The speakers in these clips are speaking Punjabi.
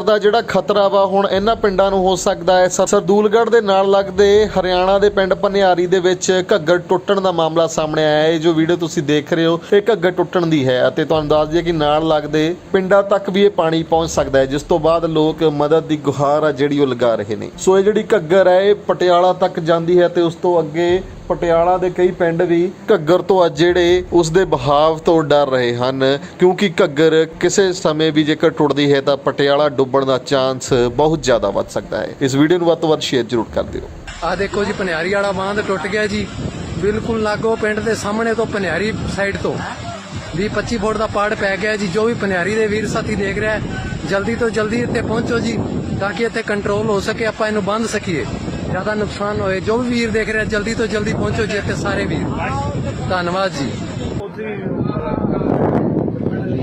ਦਾ ਜਿਹੜਾ ਖਤਰਾ ਵਾ, ਹੁਣ ਇਹਨਾਂ ਪਿੰਡਾਂ ਨੂੰ ਹੋ ਸਕਦਾ ਹੈ। ਸਰਦੂਲਗੜ੍ਹ ਦੇ ਨਾਲ ਲੱਗਦੇ ਹਰਿਆਣਾ ਦੇ ਪਿੰਡ ਪਨਿਆਰੀ ਦੇ ਵਿੱਚ ਘੱਗਰ ਟੁੱਟਣ ਦਾ ਮਾਮਲਾ ਸਾਹਮਣੇ ਆਇਆ ਹੈ। ਇਹ ਜੋ ਵੀਡੀਓ ਤੁਸੀਂ ਦੇਖ ਰਹੇ ਹੋ, ਇਹ ਘੱਗਰ ਟੁੱਟਣ ਦੀ ਹੈ ਅਤੇ ਤੁਹਾਨੂੰ ਦੱਸ ਦਈਏ ਕਿ ਨਾਲ ਲੱਗਦੇ ਪਿੰਡਾਂ ਤੱਕ ਵੀ ਇਹ ਪਾਣੀ ਪਹੁੰਚ ਸਕਦਾ ਹੈ, ਜਿਸ ਤੋਂ ਬਾਅਦ ਲੋਕ ਮਦਦ ਦੀ ਗੁਹਾਰ ਆ ਜਿਹੜੀ ਉਹ ਲਗਾ ਰਹੇ ਨੇ। ਸੋ ਇਹ ਜਿਹੜੀ ਘੱਗਰ ਹੈ, ਇਹ ਪਟਿਆਲਾ ਤੱਕ ਜਾਂਦੀ ਹੈ ਤੇ ਉਸ ਤੋਂ ਅੱਗੇ ਪਟਿਆਲਾ ਦੇ ਕਈ ਪਿੰਡ ਵੀ ਘੱਗਰ ਤੋਂ ਅੱਜ ਜਿਹੜੇ ਉਸ ਦੇ ਬਹਾਵ ਤੋਂ ਡਰ ਰਹੇ ਹਨ, ਕਿਉਂਕਿ ਘੱਗਰ ਕਿਸੇ ਸਮੇਂ ਵੀ ਜੇਕਰ ਟੁੱਟਦੀ ਹੈ ਤਾਂ ਪਟਿਆਲਾ ਡੁੱਬਣ ਦਾ ਚਾਂਸ ਬਹੁਤ ਜ਼ਿਆਦਾ ਵੱਧ ਸਕਦਾ ਹੈ। ਇਸ ਵੀਡੀਓ ਨੂੰ ਵੱਧ ਤੋਂ ਵੱਧ ਸ਼ੇਅਰ ਜ਼ਰੂਰ ਕਰ ਦਿਓ। ਆ ਦੇਖੋ ਜੀ ਪਨਿਆਰੀ ਵਾਲਾ ਬਾਂਧ ਟੁੱਟ ਗਿਆ ਜੀ। ਬਿਲਕੁਲ ਲਾਗੋ ਪਿੰਡ ਦੇ ਸਾਹਮਣੇ ਤੋਂ ਪਨਿਆਰੀ ਸਾਈਡ ਤੋਂ। 20 25 ਫੁੱਟ ਦਾ ਪਾੜ ਪੈ ਗਿਆ ਜੀ। ਜੋ ਵੀ ਪਨਿਆਰੀ ਦੇ ਵੀਰ ਸਾਥੀ ਦੇਖ ਰਿਹਾ ਜਲਦੀ ਤੋਂ ਜਲਦੀ ਇੱਥੇ ਪਹੁੰਚੋ ਜੀ, ਤਾਂ ਕਿ ਇੱਥੇ ਕੰਟਰੋਲ ਹੋ ਸਕੇ, ਆਪਾਂ ਇਹਨੂੰ ਬੰਦ ਸਕੀਏ। ਜ਼ਿਆਦਾ ਨੁਕਸਾਨ ਹੋਏ। ਜੋ ਵੀ ਵੀਰ ਦੇਖ ਰਿਹਾ ਜਲਦੀ ਤੋਂ ਜਲਦੀ ਪਹੁੰਚੋ ਜੀ ਇੱਥੇ ਸਾਰੇ ਵੀਰ। ਧੰਨਵਾਦ ਜੀ।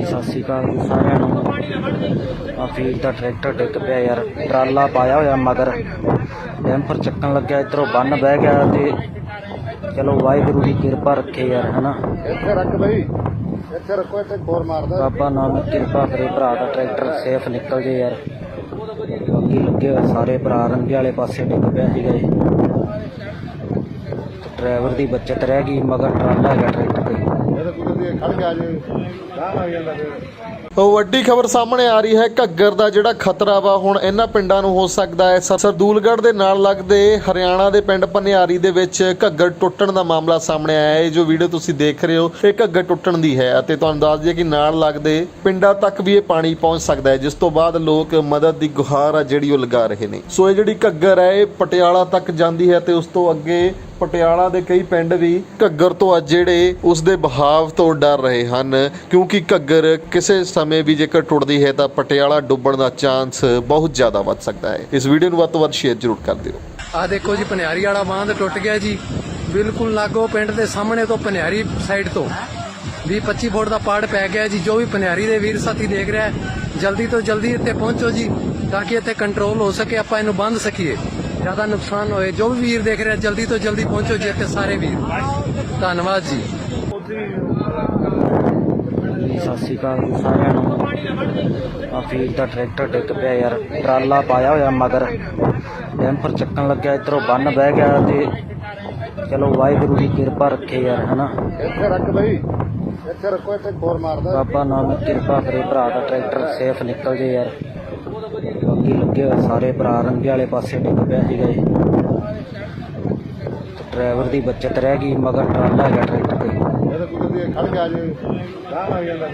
ਸਤਿ ਸ਼੍ਰੀ ਅਕਾਲ ਜੀ ਸਾਰਿਆਂ ਨੂੰ। ਆ ਫੀਲ ਦਾ ਟਰੈਕਟਰ ਡਿੱਗ ਪਿਆ ਯਾਰ ਟਰਾਲਾ ਪਾਇਆ ਹੋਇਆ ਮਗਰ। ਡੈਂਪਰ ਚੱਕਣ ਲੱਗਿਆ ਇਧਰੋਂ ਬੰਨ ਬਹਿ ਗਿਆ ਤੇ ਚਲੋ ਵਾਹਿਗੁਰੂ ਦੀ ਕਿਰਪਾ ਰੱਖੇ ਯਾਰ ਹਨਾ? ਇੱਥੇ ਰੱਖ ਬਈ। ਇੱਥੇ ਰੱਖੋ ਇੱਥੇ ਖੋਰ ਮਾਰਦਾ। ਬਾਬਾ ਨਾਨਕ ਕਿਰਪਾ ਕਰੇ ਭਰਾ ਦਾ ਟਰੈਕਟਰ ਸੇਫ ਨਿਕਲ ਜੇ ਯਾਰ। ਬਾਕੀ ਲੱਗੇ ਸਾਰੇ ਭਰਾ ਰੰਗੇ ਵਾਲੇ ਪਾਸੇ ਡਿੱਗ ਪਿਆ ਸੀਗਾ ਜੀ ਡਰਾਈਵਰ ਦੀ ਬਚਤ ਰਹਿ ਗਈ, ਮਗਰ ਟਰਾਲਾ ਹੈਗਾ ਟਰੈਕਟਰ ਤੇ। ਖੜ ਗਿਆ ਜੀ। ਆ ਜਾਂਦਾ ਉਹ ਵੱਡੀ ਖਬਰ ਸਾਹਮਣੇ ਆ ਰਹੀ ਹੈ, ਘੱਗਰ ਦਾ ਜਿਹੜਾ ਖਤਰਾ ਵਾ, ਹੁਣ ਇਹਨਾਂ ਪਿੰਡਾਂ ਨੂੰ ਹੋ ਸਕਦਾ ਹੈ। ਸਰਦੂਲਗੜ੍ਹ ਦੇ ਨਾਲ ਲੱਗਦੇ ਹਰਿਆਣਾ ਦੇ ਪਿੰਡ ਪਨਿਆਰੀ ਦੇ ਵਿੱਚ ਘੱਗਰ ਟੁੱਟਣ ਦਾ ਮਾਮਲਾ ਸਾਹਮਣੇ ਆਇਆ ਹੈ, ਇਹ ਜੋ ਵੀਡੀਓ ਤੁਸੀਂ ਦੇਖ ਰਹੇ ਹੋ, ਇਹ ਘੱਗਰ ਟੁੱਟਣ ਦੀ ਹੈ ਅਤੇ ਤੁਹਾਨੂੰ ਦੱਸ ਦਈਏ ਕਿ ਨਾਲ ਲੱਗਦੇ ਪਿੰਡਾਂ ਤੱਕ ਵੀ ਇਹ ਪਾਣੀ ਪਹੁੰਚ ਸਕਦਾ ਹੈ, ਜਿਸ ਤੋਂ ਬਾਅਦ ਲੋਕ ਮਦਦ ਦੀ ਗੁਹਾਰ ਆ ਜਿਹੜੀ ਉਹ ਲਗਾ ਰਹੇ ਨੇ। ਸੋ ਇਹ ਜਿਹੜੀ ਘੱਗਰ ਹੈ, ਇਹ ਪਟਿਆਲਾ ਤੱਕ ਜਾਂਦੀ ਹੈ ਤੇ ਉਸ ਤੋਂ ਅੱਗੇ ਪਟਿਆਲਾ ਦੇ ਕਈ ਪਿੰਡ ਵੀ ਘੱਗਰ ਤੋਂ ਅੱਜ ਜਿਹੜੇ ਉਸ ਦੇ ਬਹਾਵ ਤੋਂ ਡਰ ਰਹੇ ਹਨ, ਕਿਉਂਕਿ ਘੱਗਰ ਕਿਸੇ ਸਮੇਂ ਵੀ ਜੇਕਰ ਟੁੱਟਦੀ ਹੈ ਤਾਂ ਪਟਿਆਲਾ ਡੁੱਬਣ ਦਾ ਚਾਂਸ ਬਹੁਤ ਜ਼ਿਆਦਾ ਵੱਧ ਸਕਦਾ ਹੈ। ਇਸ ਵੀਡੀਓ ਨੂੰ ਵੱਧ ਤੋਂ ਵੱਧ ਸ਼ੇਅਰ ਜ਼ਰੂਰ ਕਰ ਦਿਓ। ਆ ਦੇਖੋ ਜੀ, ਪਨਿਆਰੀ ਵਾਲਾ ਬਾਂਧ ਟੁੱਟ ਗਿਆ ਜੀ। ਬਿਲਕੁਲ ਲਾਗੋ ਪਿੰਡ ਦੇ ਸਾਹਮਣੇ ਤੋਂ ਪਨਿਆਰੀ ਸਾਈਡ ਤੋਂ। 20 25 ਫੁੱਟ ਦਾ ਪਾੜ ਪੈ ਗਿਆ ਜੀ। ਜੋ ਵੀ ਪਨਿਆਰੀ ਦੇ ਵੀਰ ਸਾਥੀ ਦੇਖ ਰਿਹਾ ਜਲਦੀ ਤੋਂ ਜਲਦੀ ਇੱਥੇ ਪਹੁੰਚੋ ਜੀ, ਤਾਂ ਕਿ ਇੱਥੇ ਕੰਟਰੋਲ ਹੋ ਸਕੇ, ਆਪਾਂ ਇਹਨੂੰ ਬੰਦ ਸਕੀਏ। ਜ਼ਿਆਦਾ ਨੁਕਸਾਨ ਹੋਏ। ਜੋ ਵੀ ਵੀਰ ਦੇਖ ਰਿਹਾ, ਜਲਦੀ ਤੋਂ ਜਲਦੀ ਪਹੁੰਚੋ ਜੀ ਇੱਥੇ ਸਾਰੇ ਵੀਰ। ਧੰਨਵਾਦ ਜੀ। ਸਤਿ ਸ਼੍ਰੀ ਅਕਾਲ ਜੀ ਸਾਰਿਆਂ ਨੂੰ। ਫੀਲ ਦਾ ਟਰੈਕਟਰ ਡਿੱਗ ਪਿਆ ਯਾਰ ਟਰਾਲਾ ਪਾਇਆ ਹੋਇਆ ਮਗਰ। ਡੈਂਪਰ ਚੱਕਣ ਲੱਗਿਆ ਇਧਰੋਂ ਬੰਨ ਬਹਿ ਗਿਆ ਤੇ ਚਲੋ ਵਾਹਿਗੁਰੂ ਦੀ ਕਿਰਪਾ ਰੱਖੇ ਯਾਰ ਹਨਾ। ਇੱਥੇ ਰੱਖ ਬਈ। ਇੱਥੇ ਰੱਖੋ ਇੱਥੇ ਖੋਰ ਮਾਰਦਾ। ਬਾਬਾ ਨਾਨਕ ਕਿਰਪਾ ਕਰੇ ਭਰਾ ਦਾ ਟਰੈਕਟਰ ਸੇਫ ਨਿਕਲ ਜੇ ਯਾਰ। ਬਾਕੀ ਲੱਗੇ ਹੋਏ ਸਾਰੇ ਭਰਾ ਰੰਗੇ ਵਾਲੇ ਪਾਸੇ ਡਿੱਗ ਪਿਆ ਸੀਗਾ ਜੀ ਡਰਾਈਵਰ ਦੀ ਬਚਤ ਰਹਿ ਗਈ ਮਗਰ ਟਰਾਲਾ ਹੈਗਾ ਟਰੈਕਟਰ ਤੇ। ਇਹਦੇ ਕੁਦਰਤੀ ਖੜ ਗਿਆ ਜੀ। ਗਾਹ ਆ ਜਾਂਦਾ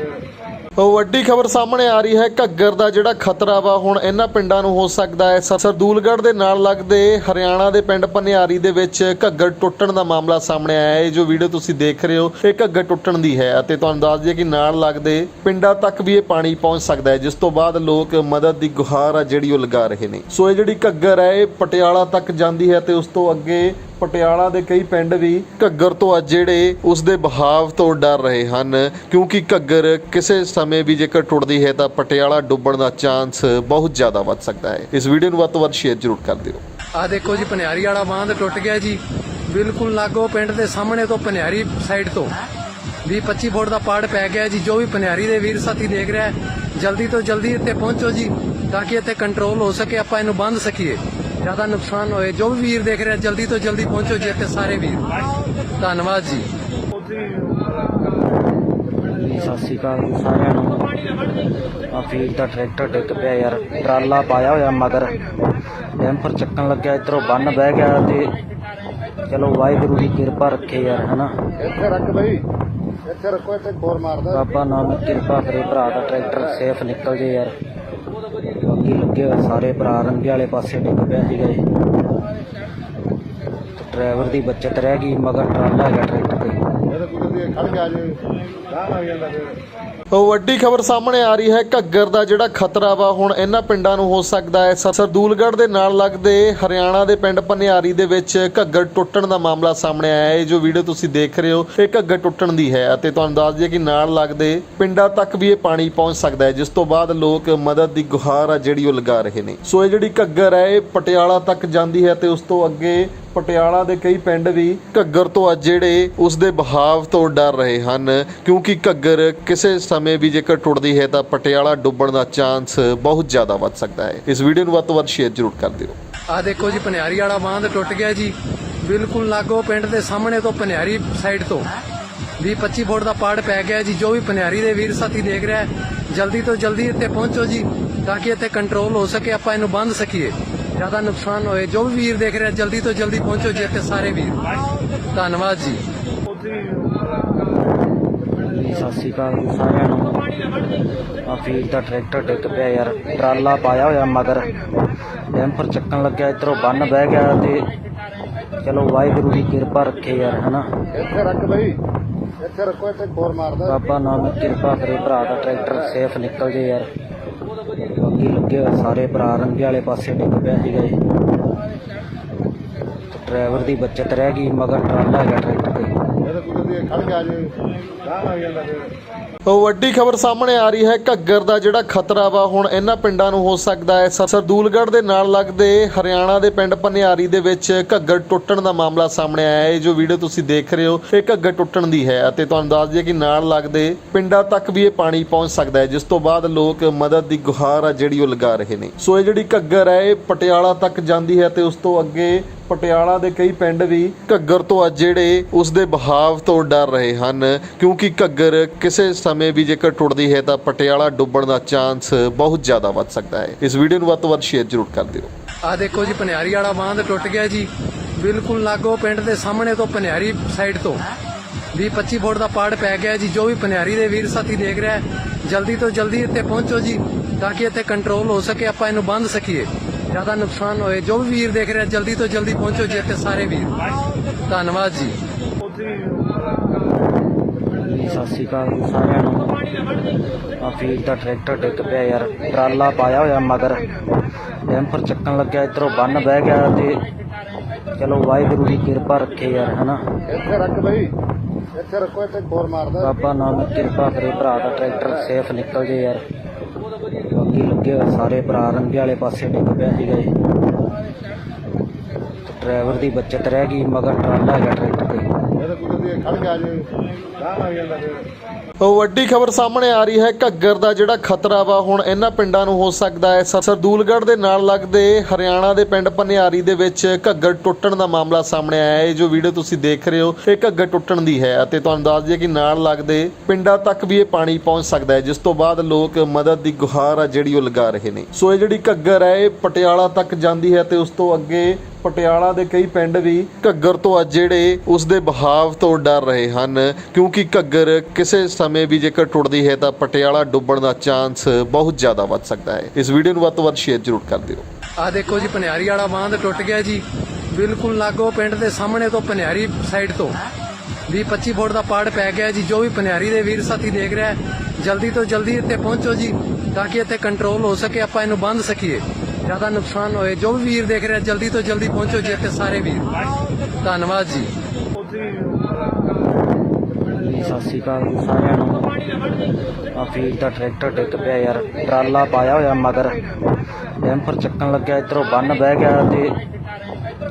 ਉਹ ਵੱਡੀ ਖਬਰ ਸਾਹਮਣੇ ਆ ਰਹੀ ਹੈ, ਘੱਗਰ ਦਾ ਜਿਹੜਾ ਖਤਰਾ ਵਾ, ਹੁਣ ਇਹਨਾਂ ਪਿੰਡਾਂ ਨੂੰ ਹੋ ਸਕਦਾ ਹੈ। ਸਰਦੂਲਗੜ੍ਹ ਦੇ ਨਾਲ ਲੱਗਦੇ ਹਰਿਆਣਾ ਦੇ ਪਿੰਡ ਪਨਿਆਰੀ ਦੇ ਵਿੱਚ ਘੱਗਰ ਟੁੱਟਣ ਦਾ ਮਾਮਲਾ ਸਾਹਮਣੇ ਆਇਆ ਹੈ। ਇਹ ਜੋ ਵੀਡੀਓ ਤੁਸੀਂ ਦੇਖ ਰਹੇ ਹੋ, ਇਹ ਘੱਗਰ ਟੁੱਟਣ ਦੀ ਹੈ ਅਤੇ ਤੁਹਾਨੂੰ ਦੱਸ ਦਈਏ ਕਿ ਨਾਲ ਲੱਗਦੇ ਪਿੰਡਾਂ ਤੱਕ ਵੀ ਇਹ ਪਾਣੀ ਪਹੁੰਚ ਸਕਦਾ ਹੈ, ਜਿਸ ਤੋਂ ਬਾਅਦ ਲੋਕ ਮਦਦ ਦੀ ਗੁਹਾਰ ਆ ਜਿਹੜੀ ਉਹ ਲਗਾ ਰਹੇ ਨੇ। ਸੋ ਇਹ ਜਿਹੜੀ ਘੱਗਰ ਹੈ, ਇਹ ਪਟਿਆਲਾ ਤੱਕ ਜਾਂਦੀ ਹੈ ਤੇ ਉਸ ਤੋਂ ਅੱਗੇ ਪਟਿਆਲਾ ਦੇ ਕਈ ਪਿੰਡ ਵੀ ਘੱਗਰ ਤੋਂ ਅੱਜ ਜਿਹੜੇ ਉਸ ਦੇ ਬਹਾਵ ਤੋਂ ਡਰ ਰਹੇ ਹਨ, ਕਿਉਂਕਿ ਘੱਗਰ ਕਿਸੇ ਸਮੇਂ ਵੀ ਜੇਕਰ ਟੁੱਟਦੀ ਹੈ ਤਾਂ ਪਟਿਆਲਾ ਡੁੱਬਣ ਦਾ ਚਾਂਸ ਬਹੁਤ ਜ਼ਿਆਦਾ ਵੱਧ ਸਕਦਾ ਹੈ। ਇਸ ਵੀਡੀਓ ਨੂੰ ਵੱਧ ਤੋਂ ਵੱਧ ਸ਼ੇਅਰ ਜ਼ਰੂਰ ਕਰ ਦਿਓ। ਆ ਦੇਖੋ ਜੀ ਪਨਿਆਰੀ ਵਾਲਾ ਬਾਂਧ ਟੁੱਟ ਗਿਆ ਜੀ। ਬਿਲਕੁਲ ਲਾਗੋ ਪਿੰਡ ਦੇ ਸਾਹਮਣੇ ਤੋਂ ਪਨਿਆਰੀ ਸਾਈਡ ਤੋਂ। 20 25 ਫੁੱਟ ਦਾ ਪਾੜ ਪੈ ਗਿਆ ਜੀ। ਜੋ ਵੀ ਪਨਿਆਰੀ ਦੇ ਵੀਰ ਸਾਥੀ ਦੇਖ ਰਿਹਾ ਜਲਦੀ ਤੋਂ ਜਲਦੀ ਇੱਥੇ ਪਹੁੰਚੋ ਜੀ, ਤਾਂ ਕਿ ਇੱਥੇ ਕੰਟਰੋਲ ਹੋ ਸਕੇ, ਆਪਾਂ ਇਹਨੂੰ ਬੰਦ ਸਕੀਏ। ਜ਼ਿਆਦਾ ਨੁਕਸਾਨ ਹੋਏ। ਜੋ ਵੀ ਵੀਰ ਦੇਖ ਰਿਹਾ ਜਲਦੀ ਤੋਂ ਜਲਦੀ ਪਹੁੰਚੋ ਜੀ ਇੱਥੇ ਸਾਰੇ ਵੀਰ। ਧੰਨਵਾਦ ਜੀ। ਸਤਿ ਸ਼੍ਰੀ ਅਕਾਲ ਜੀ ਸਾਰਿਆਂ ਨੂੰ। ਆ ਫੀਲ ਦਾ ਟਰੈਕਟਰ ਡਿੱਗ ਪਿਆ ਯਾਰ ਟਰਾਲਾ ਪਾਇਆ ਹੋਇਆ ਮਗਰ। ਡੈਂਪਰ ਚੱਕਣ ਲੱਗਿਆ ਇਧਰੋਂ ਬੰਨ ਬਹਿ ਗਿਆ ਤੇ ਚਲੋ ਵਾਹਿਗੁਰੂ ਦੀ ਕਿਰਪਾ ਰੱਖੇ ਯਾਰ ਹਨਾ? ਇੱਥੇ ਰੱਖ ਬਈ। ਇੱਥੇ ਰੱਖੋ ਇੱਥੇ ਖੋਰ ਮਾਰਦਾ। ਬਾਬਾ ਨਾਨਕ ਕਿਰਪਾ ਕਰੇ ਭਰਾ ਦਾ ਟਰੈਕਟਰ ਸੇਫ ਨਿਕਲ ਜੇ ਯਾਰ। ਕੀ ਲੱਗੇ ਹੋਏ ਸਾਰੇ ਭਰਾ ਰੰਗੇ ਵਾਲੇ ਪਾਸੇ ਡਿੱਗ ਪਿਆ ਸੀਗਾ ਜੀ ਡਰਾਈਵਰ ਦੀ ਬਚਤ ਰਹਿ ਗਈ, ਮਗਰ ਟਰਾਲਾ ਹੈਗਾ ਟਰੈਕਟਰ ਤੇ। ਇਹਦੇ ਕੁਦਰਤੀ ਖੜ ਗਿਆ ਜੀ ਗਾਹ ਆ ਜਾਂਦਾ ਉਹ ਵੱਡੀ ਖਬਰ ਸਾਹਮਣੇ ਆ ਰਹੀ ਹੈ, ਘੱਗਰ ਦਾ ਜਿਹੜਾ ਖਤਰਾ ਵਾ, ਹੁਣ ਇਹਨਾਂ ਪਿੰਡਾਂ ਨੂੰ ਹੋ ਸਕਦਾ ਹੈ। ਸ- ਸਰਦੂਲਗੜ੍ਹ ਦੇ ਨਾਲ ਲੱਗਦੇ ਹਰਿਆਣਾ ਦੇ ਪਿੰਡ ਪਨਿਆਰੀ ਦੇ ਵਿੱਚ ਘੱਗਰ ਟੁੱਟਣ ਦਾ ਮਾਮਲਾ ਸਾਹਮਣੇ ਆਇਆ ਹੈ। ਇਹ ਜੋ ਵੀਡੀਓ ਤੁਸੀਂ ਦੇਖ ਰਹੇ ਹੋ, ਇਹ ਘੱਗਰ ਟੁੱਟਣ ਦੀ ਹੈ ਅਤੇ ਤੁਹਾਨੂੰ ਦੱਸ ਦਈਏ ਕਿ ਨਾਲ ਲੱਗਦੇ ਪਿੰਡਾਂ ਤੱਕ ਵੀ ਇਹ ਪਾਣੀ ਪਹੁੰਚ ਸਕਦਾ ਹੈ, ਜਿਸ ਤੋਂ ਬਾਅਦ ਲੋਕ ਮਦਦ ਦੀ ਗੁਹਾਰ ਆ ਜਿਹੜੀ ਉਹ ਲਗਾ ਰਹੇ ਨੇ। ਸੋ ਇਹ ਜਿਹੜੀ ਘੱਗਰ ਹੈ, ਇਹ ਪਟਿਆਲਾ ਤੱਕ ਜਾਂਦੀ ਹੈ ਤੇ ਉਸ ਤੋਂ ਅੱਗੇ ਪਟਿਆਲਾ ਦੇ ਕਈ ਪਿੰਡ ਵੀ ਘੱਗਰ ਤੋਂ ਅੱਜ ਜਿਹੜੇ ਉਸ ਦੇ ਬਹਾਵ ਤੋਂ ਡਰ ਰਹੇ ਹਨ, ਕਿਉਂਕਿ ਘੱਗਰ ਕਿਸੇ ਸਮੇਂ ਵੀ ਜੇਕਰ ਟੁੱਟਦੀ ਹੈ ਤਾਂ ਪਟਿਆਲਾ ਡੁੱਬਣ ਦਾ ਚਾਂਸ ਬਹੁਤ ਜ਼ਿਆਦਾ ਵੱਧ ਸਕਦਾ ਹੈ। ਇਸ ਵੀਡੀਓ ਨੂੰ ਵੱਧ ਤੋਂ ਵੱਧ ਸ਼ੇਅਰ ਜ਼ਰੂਰ ਕਰ ਦਿਓ। ਆ ਦੇਖੋ ਜੀ ਪਨਿਆਰੀ ਵਾਲਾ ਬਾਂਧ ਟੁੱਟ ਗਿਆ ਜੀ। ਬਿਲਕੁਲ ਲਾਗੋ ਪਿੰਡ ਦੇ ਸਾਹਮਣੇ ਤੋਂ ਪਨਿਆਰੀ ਸਾਈਡ ਤੋਂ। 20 25 ਫੁੱਟ ਦਾ ਪਾੜ ਪੈ ਗਿਆ ਜੀ, ਜੋ ਵੀ ਪਨਿਆਰੀ ਦੇ ਵੀਰ ਸਾਥੀ ਦੇਖ ਰਿਹਾ ਜਲਦੀ ਤੋਂ ਜਲਦੀ ਇੱਥੇ ਪਹੁੰਚੋ ਜੀ, ਤਾਂ ਕਿ ਇੱਥੇ ਕੰਟਰੋਲ ਹੋ ਸਕੇ, ਆਪਾਂ ਇਹਨੂੰ ਬੰਦ ਸਕੀਏ। ਜ਼ਿਆਦਾ ਨੁਕਸਾਨ ਹੋਏ, ਜੋ ਵੀ ਵੀਰ ਦੇਖ ਰਿਹਾ, ਜਲਦੀ ਤੋਂ ਜਲਦੀ ਪਹੁੰਚੋ ਜੀ ਇੱਥੇ ਸਾਰੇ ਵੀਰ। ਧੰਨਵਾਦ ਜੀ। ਸਤਿ ਸ਼੍ਰੀ ਅਕਾਲ ਜੀ ਸਾਰਿਆਂ ਨੂੰ। ਆ ਫੀਲ ਦਾ ਟਰੈਕਟਰ ਡਿੱਗ ਪਿਆ ਯਾਰ ਟਰਾਲਾ ਪਾਇਆ ਹੋਇਆ ਮਗਰ। ਡੈਂਪਰ ਚੱਕਣ ਲੱਗਿਆ ਇਧਰੋਂ ਬੰਨ ਬਹਿ ਗਿਆ ਤੇ ਚਲੋ ਵਾਹਿਗੁਰੂ ਦੀ ਕਿਰਪਾ ਰੱਖੇ ਯਾਰ ਹਨਾ। ਇੱਥੇ ਰੱਖ ਬਈ। ਇੱਥੇ ਰੱਖੋ ਇੱਥੇ ਖੋਰ ਮਾਰਦਾ। ਬਾਬਾ ਨਾਨਕ ਕਿਰਪਾ ਕਰੇ ਭਰਾ ਦਾ ਟਰੈਕਟਰ ਸੇਫ ਨਿਕਲ ਜੇ ਯਾਰ। ਬਾਕੀ ਲੱਗੇ ਹੋਏ ਸਾਰੇ ਭਰਾ ਰੰਗੇ ਵਾਲੇ ਪਾਸੇ ਡਿੱਗ ਪਿਆ ਸੀਗਾ। ਜੀ ਡਰਾਈਵਰ ਦੀ ਬਚਤ ਰਹਿ ਗਈ ਮਗਰ ਟਰਾਲਾ ਹੈਗਾ ਟਰੈਕਟਰ ਤੇ। ਖੜ ਗਿਆ ਜੀ ਗਾਹ ਲੱਗ ਜਾਂਦਾ ਫਿਰ ਉਹ ਵੱਡੀ ਖਬਰ ਸਾਹਮਣੇ ਆ ਰਹੀ ਹੈ, ਘੱਗਰ ਦਾ ਜਿਹੜਾ ਖਤਰਾ ਵਾ, ਹੁਣ ਇਹਨਾਂ ਪਿੰਡਾਂ ਨੂੰ ਹੋ ਸਕਦਾ ਹੈ। ਸਰਦੂਲਗੜ੍ਹ ਦੇ ਨਾਲ ਲੱਗਦੇ ਹਰਿਆਣਾ ਦੇ ਪਿੰਡ ਪਨਿਆਰੀ ਦੇ ਵਿੱਚ ਘੱਗਰ ਟੁੱਟਣ ਦਾ ਮਾਮਲਾ ਸਾਹਮਣੇ ਆਇਆ ਹੈ। ਇਹ ਜੋ ਵੀਡੀਓ ਤੁਸੀਂ ਦੇਖ ਰਹੇ ਹੋ, ਇਹ ਘੱਗਰ ਟੁੱਟਣ ਦੀ ਹੈ ਅਤੇ ਤੁਹਾਨੂੰ ਦੱਸ ਦਈਏ ਕਿ ਨਾਲ ਲੱਗਦੇ ਪਿੰਡਾਂ ਤੱਕ ਵੀ ਇਹ ਪਾਣੀ ਪਹੁੰਚ ਸਕਦਾ ਹੈ, ਜਿਸ ਤੋਂ ਬਾਅਦ ਲੋਕ ਮਦਦ ਦੀ ਗੁਹਾਰ ਆ ਜਿਹੜੀ ਉਹ ਲਗਾ ਰਹੇ ਨੇ। ਸੋ ਇਹ ਜਿਹੜੀ ਘੱਗਰ ਹੈ, ਇਹ ਪਟਿਆਲਾ ਤੱਕ ਜਾਂਦੀ ਹੈ ਤੇ ਉਸ ਤੋਂ ਅੱਗੇ ਪਟਿਆਲਾ ਦੇ ਕਈ ਪਿੰਡ ਵੀ ਘੱਗਰ ਤੋਂ ਅੱਜ ਜਿਹੜੇ ਉਸ ਦੇ ਬਹਾਵ ਤੋਂ ਡਰ ਰਹੇ ਹਨ ਕਿਉਂਕਿ ਘੱਗਰ ਕਿਸੇ ਸਮੇਂ ਵੀ ਜੇਕਰ ਟੁੱਟਦੀ ਹੈ ਤਾਂ ਪਟਿਆਲਾ ਡੁੱਬਣ ਦਾ ਚਾਂਸ ਬਹੁਤ ਜ਼ਿਆਦਾ ਵੱਧ ਸਕਦਾ ਹੈ। ਇਸ ਵੀਡੀਓ ਨੂੰ ਵੱਧ ਤੋਂ ਵੱਧ ਸ਼ੇਅਰ ਜ਼ਰੂਰ ਕਰ ਦਿਓ। ਆ ਦੇਖੋ ਜੀ ਪਨਿਆਰੀ ਵਾਲਾ ਬਾਂਧ ਟੁੱਟ ਗਿਆ ਜੀ। ਬਿਲਕੁਲ ਲਾਗੋ ਪਿੰਡ ਦੇ ਸਾਹਮਣੇ ਤੋਂ ਪਨਿਆਰੀ ਸਾਈਡ ਤੋਂ। 20 25 ਫੁੱਟ ਦਾ ਪਾੜ ਪੈ ਗਿਆ ਜੀ। ਜੋ ਵੀ ਪਨਿਆਰੀ ਦੇ ਵੀਰ ਸਾਥੀ ਦੇਖ ਰਿਹਾ ਹੈ ਜਲਦੀ ਤੋਂ ਜਲਦੀ ਇੱਥੇ ਪਹੁੰਚੋ ਜੀ ਤਾਂ ਕਿ ਇੱਥੇ ਕੰਟਰੋਲ ਹੋ ਸਕੇ ਆਪਾਂ ਇਹਨੂੰ ਬੰਦ ਸਕੀਏ। ਜ਼ਿਆਦਾ ਨੁਕਸਾਨ ਹੋਏ। ਜੋ ਵੀ ਵੀਰ ਦੇਖ ਰਿਹਾ ਜਲਦੀ ਤੋਂ ਜਲਦੀ ਪਹੁੰਚੋ ਜੀ ਇੱਥੇ ਸਾਰੇ ਵੀਰ। ਧੰਨਵਾਦ ਜੀ। ਜੀ ਸਤਿ ਸ਼੍ਰੀ ਅਕਾਲ ਜੀ ਸਾਰਿਆਂ ਨੂੰ ਆ ਫੀਲ ਦਾ ਟਰੈਕਟਰ ਡਿੱਗ ਪਿਆ ਯਾਰ ਟਰਾਲਾ ਪਾਇਆ ਹੋਇਆ ਮਗਰ। ਡੈਂਪਰ ਚੱਕਣ ਲੱਗਿਆ ਇਧਰੋਂ ਬੰਨ ਬਹਿ ਗਿਆ ਤੇ ਚਲੋ ਵਾਹਿਗੁਰੂ ਦੀ ਕਿਰਪਾ ਰੱਖੇ ਯਾਰ ਹਨਾ। ਇੱਥੇ ਰੱਖ ਬਈ ਇੱਥੇ ਰੱਖੋ ਇੱਥੇ ਖੋਰ ਮਾਰਦਾ। ਬਾਬਾ ਨਾਨਕ ਕਿਰਪਾ ਕਰੇ ਭਰਾ ਦਾ ਟਰੈਕਟਰ ਸੇਫ ਨਿਕਲ ਜੇ ਯਾਰ। ਬਾਕੀ ਲੱਗੇ ਸਾਰੇ ਭਰਾ ਰੰਗੇ ਵਾਲੇ ਪਾਸੇ ਡਿੱਗ ਪਿਆ ਸੀਗਾ ਜੀ ਡਰਾਈਵਰ ਦੀ ਬਚਤ ਰਹਿ ਗਈ ਮਗਰ ਟਰਾਲਾ ਹੈਗਾ ਟਰੈਕਟਰ ਤੇ। ਕੁਦਰਤੀ ਖੜ ਗਿਆ ਜੀ ਗਾਹ ਲੱਗ ਜਾਂਦਾ ਫਿਰ। ਵੱਡੀ ਖਬਰ ਸਾਹਮਣੇ ਆ ਰਹੀ ਹੈ, ਘੱਗਰ ਦਾ ਜਿਹੜਾ ਖਤਰਾ ਵਾ ਹੁਣ ਇਹਨਾਂ ਪਿੰਡਾਂ ਨੂੰ ਹੋ ਸਕਦਾ ਹੈ। ਸ- ਸਰਦੂਲਗੜ੍ਹ ਦੇ ਨਾਲ ਲੱਗਦੇ ਹਰਿਆਣਾ ਦੇ ਪਿੰਡ ਪਨਿਆਰੀ ਦੇ ਵਿੱਚ ਘੱਗਰ ਟੁੱਟਣ ਦਾ ਮਾਮਲਾ ਸਾਹਮਣੇ ਆਇਆ ਹੈ। ਇਹ ਜੋ ਵੀਡੀਓ ਤੁਸੀਂ ਦੇਖ ਰਹੇ ਹੋ, ਇਹ ਘੱਗਰ ਟੁੱਟਣ ਦੀ ਹੈ ਅਤੇ ਤੁਹਾਨੂੰ ਦੱਸ ਦਈਏ ਕਿ ਨਾਲ ਲੱਗਦੇ ਪਿੰਡਾਂ ਤੱਕ ਵੀ ਇਹ ਪਾਣੀ ਪਹੁੰਚ ਸਕਦਾ ਹੈ, ਜਿਸ ਤੋਂ ਬਾਅਦ ਲੋਕ ਮਦਦ ਦੀ ਗੁਹਾਰ ਆ ਜਿਹੜੀ ਉਹ ਲਗਾ ਰਹੇ ਨੇ। ਸੋ ਇਹ ਜਿਹੜੀ ਘੱਗਰ ਹੈ, ਇਹ ਪਟਿਆਲਾ ਤੱਕ ਜਾਂਦੀ ਹੈ ਤੇ ਉਸ ਤੋਂ ਅੱਗੇ ਪਟਿਆਲਾ ਦੇ ਕਈ ਪਿੰਡ ਵੀ ਘੱਗਰ ਤੋਂ ਅੱਜ ਜਿਹੜੇ ਉਸ ਦੇ ਬਹਾਵ ਤੋਂ ਡਰ ਰਹੇ ਹਨ, ਕਿਉਂਕਿ ਘੱਗਰ ਕਿਸੇ ਸਮੇਂ ਵੀ ਜੇਕਰ ਟੁੱਟਦੀ ਹੈ ਤਾਂ ਪਟਿਆਲਾ ਡੁੱਬਣ ਦਾ ਚਾਂਸ ਬਹੁਤ ਜ਼ਿਆਦਾ ਵੱਧ ਸਕਦਾ ਹੈ। ਇਸ ਵੀਡੀਓ ਨੂੰ ਵੱਧ ਤੋਂ ਵੱਧ ਸ਼ੇਅਰ ਜ਼ਰੂਰ ਕਰ ਦਿਓ। ਆ ਦੇਖੋ ਜੀ ਪਨਿਆਰੀ ਵਾਲਾ ਬਾਂਧ ਟੁੱਟ ਗਿਆ ਜੀ। ਬਿਲਕੁਲ ਲਾਗੋ ਪਿੰਡ ਦੇ ਸਾਹਮਣੇ ਤੋਂ ਪਨਿਆਰੀ ਸਾਈਡ ਤੋਂ। 20 25 ਫੁੱਟ ਦਾ ਪਾੜ ਪੈ ਗਿਆ ਜੀ। ਜੋ ਵੀ ਪਨਿਆਰੀ ਦੇ ਵੀਰ ਸਾਥੀ ਦੇਖ ਰਿਹਾ ਜਲਦੀ ਤੋਂ ਜਲਦੀ ਇੱਥੇ ਪਹੁੰਚੋ ਜੀ, ਤਾਂ ਕਿ ਇੱਥੇ ਕੰਟਰੋਲ ਹੋ ਸਕੇ, ਆਪਾਂ ਇਹਨੂੰ ਬੰਦ ਸਕੀਏ। ਜ਼ਿਆਦਾ ਨੁਕਸਾਨ ਹੋਏ। ਜੋ ਵੀ ਵੀਰ ਦੇਖ ਰਿਹਾ, ਜਲਦੀ ਤੋਂ ਜਲਦੀ ਪਹੁੰਚੋ ਜੀ ਇੱਥੇ ਸਾਰੇ ਵੀਰ। ਧੰਨਵਾਦ ਜੀ। ਸਤਿ ਸ਼੍ਰੀ ਅਕਾਲ ਜੀ ਸਾਰਿਆਂ ਨੂੰ। ਆ ਫੀਲ ਦਾ ਟਰੈਕਟਰ ਡਿੱਗ ਪਿਆ ਯਾਰ ਟਰਾਲਾ ਪਾਇਆ ਹੋਇਆ ਮਗਰ। ਡੈਂਪਰ ਚੱਕਣ ਲੱਗਿਆ ਇਧਰੋਂ ਬੰਨ ਬਹਿ ਗਿਆ ਤੇ